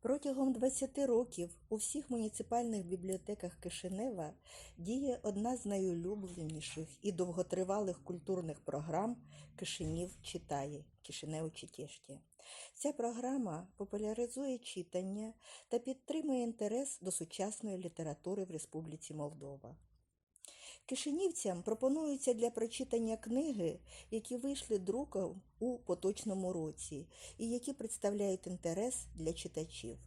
Протягом 20 років у всіх муніципальних бібліотеках Кишинева діє одна з найулюбленіших і довготривалих культурних програм Кишинів читає Кишинево читєшті. Ця програма популяризує читання та підтримує інтерес до сучасної літератури в Республіці Молдова. Кишинівцям пропонуються для прочитання книги, які вийшли друком у поточному році і які представляють інтерес для читачів.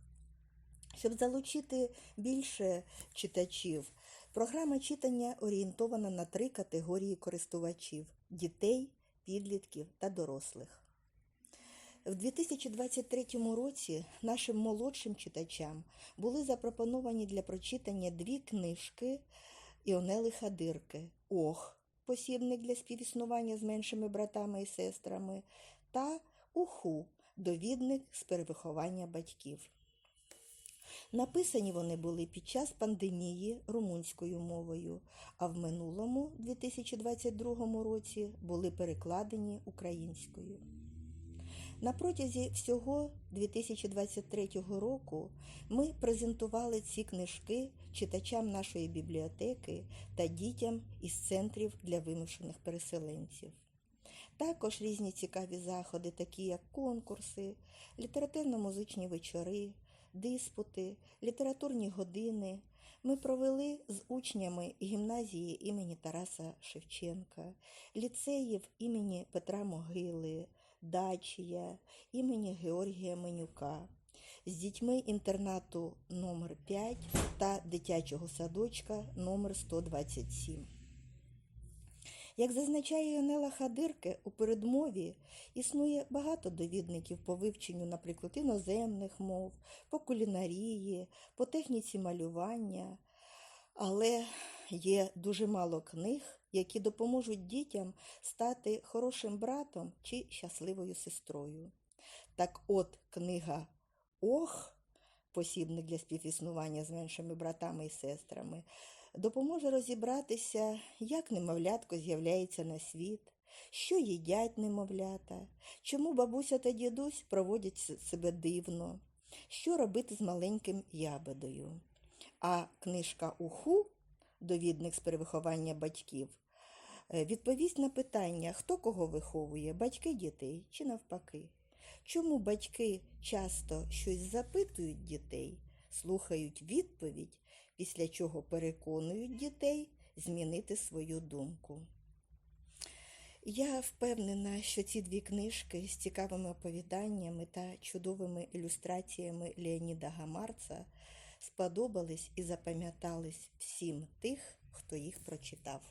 Щоб залучити більше читачів, програма читання орієнтована на три категорії користувачів дітей, підлітків та дорослих. В 2023 році нашим молодшим читачам були запропоновані для прочитання дві книжки Іонели Хадирки Ох, посібник для співіснування з меншими братами і сестрами, та Уху, довідник з перевиховання батьків. Написані вони були під час пандемії румунською мовою, а в минулому 2022 році були перекладені українською. На протязі всього 2023 року ми презентували ці книжки читачам нашої бібліотеки та дітям із центрів для вимушених переселенців. Також різні цікаві заходи, такі як конкурси, літературно-музичні вечори, диспути, літературні години. Ми провели з учнями гімназії імені Тараса Шевченка, ліцеїв імені Петра Могили, Дачія, імені Георгія Менюка, з дітьми інтернату номер 5 та дитячого садочка номер 127. Як зазначає Йонела Хадирке, у передмові існує багато довідників по вивченню, наприклад, іноземних мов, по кулінарії, по техніці малювання, але є дуже мало книг, які допоможуть дітям стати хорошим братом чи щасливою сестрою. Так от книга Ох, посібник для співіснування з меншими братами і сестрами, допоможе розібратися, як немовлятко з'являється на світ, що їдять немовлята, чому бабуся та дідусь проводять себе дивно, що робити з маленьким ябедою. А книжка Уху, довідник з перевиховання батьків, е, відповість на питання, хто кого виховує, батьки дітей чи навпаки. Чому батьки часто щось запитують дітей, слухають відповідь, після чого переконують дітей змінити свою думку. Я впевнена, що ці дві книжки з цікавими оповіданнями та чудовими ілюстраціями Леоніда Гамарца сподобались і запам'ятались всім тих, хто їх прочитав.